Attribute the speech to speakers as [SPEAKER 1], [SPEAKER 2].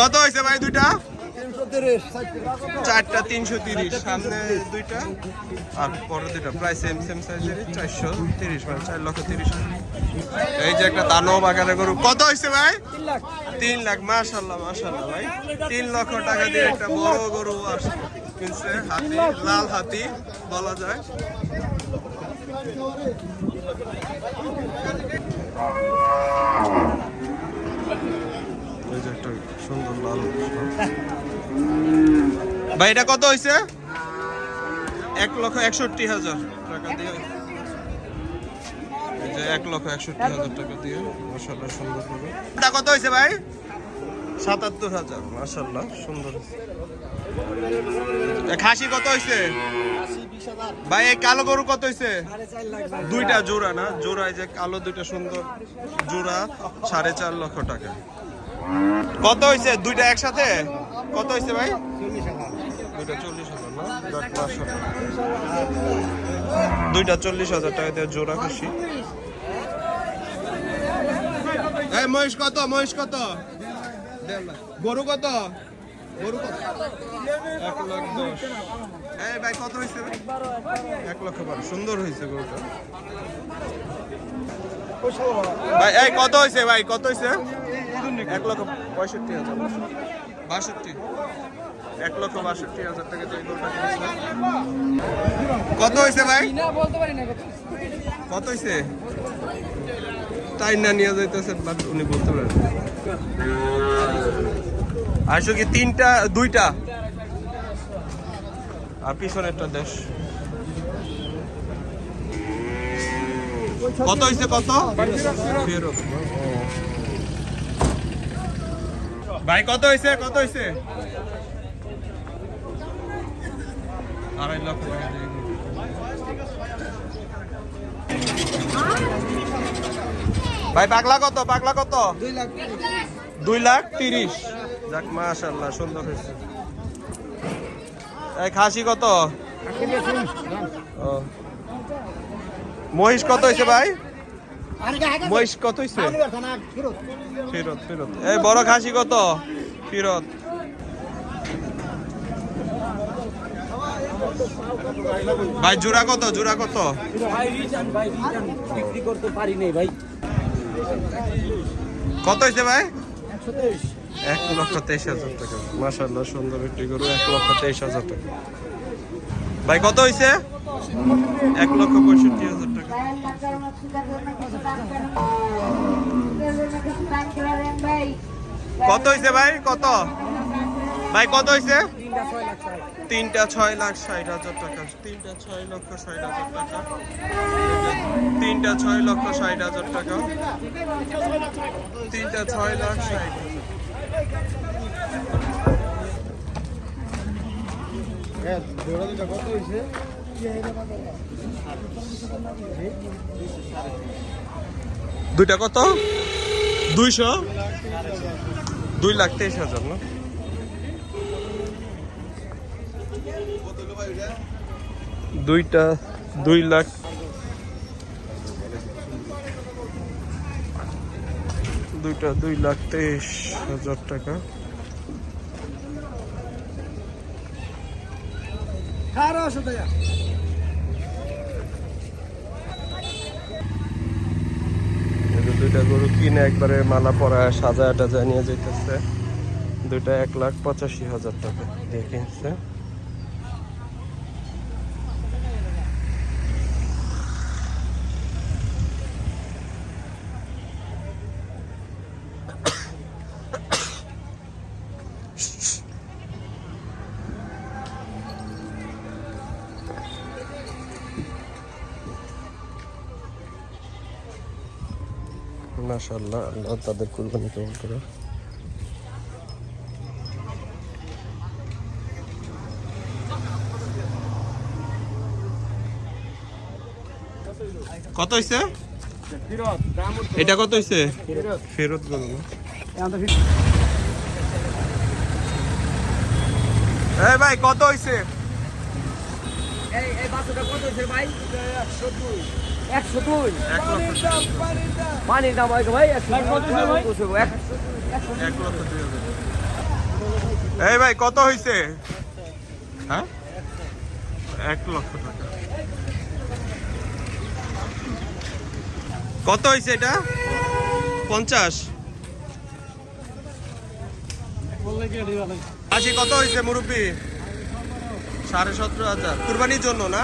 [SPEAKER 1] কত হয়েছে ভাই দুইটা? চারটা তিনশো তিরিশ সামনে দুইটা। আর পরে দুইটা। প্রায় সেম সেম সাইজের চারশো তিরিশ মানে চার লক্ষ তিরিশ এই যে একটা দানব আকারে গরু। কত হয়েছে ভাই?
[SPEAKER 2] তিন লাখ।
[SPEAKER 1] মাশাল্লাহ মাশাল্লাহ ভাই। তিন লক্ষ টাকা দিয়ে একটা বড় গরু আসছে কিনছে হাতি লাল হাতি বলা যায়। এই যে একটা সুন্দর লাল ভাই এটা কত হয়েছে এক লক্ষ একষট্টি হাজার টাকা দিয়ে। এই যে এক লক্ষ একষট্টি হাজার টাকা দিয়ে সুন্দর এটা কত হয়েছে ভাই? সাতাত্তর হাজার মাসাল্লাহ সুন্দর। খাসি কত হয়েছে ভাই এই কালো গরু কত হয়েছে দুইটা জোড়া না? জোড়া এই যে কালো দুইটা সুন্দর জোড়া সাড়ে চার লক্ষ টাকা। কত হয়েছে দুইটা একসাথে? কত হয়েছে ভাই? দুইটা চল্লিশ হাজার টাকা দিয়ে জোড়া খুশি। মহিষ কত? মহেশ কত? গরু কত? গরু কত? এক লাখ দশ। ভাই, কত হয়েছে? এক লক্ষ সুন্দর হয়েছে গরুটা। ভাই, এই, কত হয়েছে ভাই? কত হয়েছে এক লক্ষ পঁয়ষট্টি হাজার। বাষট্টি। এক লক্ষ বাষট্টি হাজার টাকা গরুটা কত হয়েছে ভাই? কত হয়েছে তাই না নিয়ে যাইতেছেন বাট উনি বলতে পারেন আসো কি তিনটা দুইটা? আর পিছনেরটা দেশ। কত হয়েছে কত। ভাই, কত হয়েছে কত হয়েছে আড়াই লক্ষ ভাই, পাগলা কত? পাগলা কত?
[SPEAKER 2] দুই লাখ
[SPEAKER 1] দুই লাখ তিরিশ। যাক মাশাল্লাহ সুন্দর হয়েছে এই খাসি কত? ও। মহিষ কত হয়েছে ভাই? মহিষ কত হয়েছে ফিরত। ফিরত এই বড় খাসি কত? ফিরত। ভাই জোড়া কত? জোড়া কত? কত হয়েছে ভাই? এক লক্ষ তেইশ হাজার টাকা। মাসাল্লাহ সুন্দর একটি গরু এক লক্ষ তেইশ হাজার টাকা। ভাই, কত হয়েছে এক লক্ষ পঁয়ষট্টি হাজার টাকা। কত হয়েছে ভাই? কত? ভাই, কত হয়েছে
[SPEAKER 2] তিনটা ছয় লাখ ষাট
[SPEAKER 1] হাজার টাকা। তিনটা ছয় লক্ষ ষাট হাজার টাকা। তিনটা ছয় লক্ষ ষাট হাজার টাকা। তিনটা ছয় লাখ ষাট হাজার। দুইটা কত? দুইশো? দুই লাখ তেইশ হাজার, না? দুইটা, দুই লাখ। দুইটা, দুই লাখ তেইশ হাজার টাকা। দুইটা গরু কিনে একবারে মালা পরা সাজা টাজায় নিয়ে যেতেছে দুইটা এক লাখ পঁচাশি হাজার টাকা দিয়ে কিনছে। মাশাল্লাহ আল্লাহ তাদের কুরবানি কবুল করে। কত হইছে?
[SPEAKER 2] ফিরত
[SPEAKER 1] এটা কত হইছে?
[SPEAKER 2] ফিরত
[SPEAKER 1] এই ভাই কত হইছে?
[SPEAKER 2] এই এই কত হয়েছে ভাই? একশো দুই। পানির দাম হয় ভাই একশো
[SPEAKER 1] এই ভাই কত হয়েছে হ্যাঁ? এক লক্ষ টাকা। কত হয়েছে এটা? পঞ্চাশ। আশি কত হয়েছে মুরব্বী? সাড়ে সতেরো হাজার। কুরবানির জন্য না?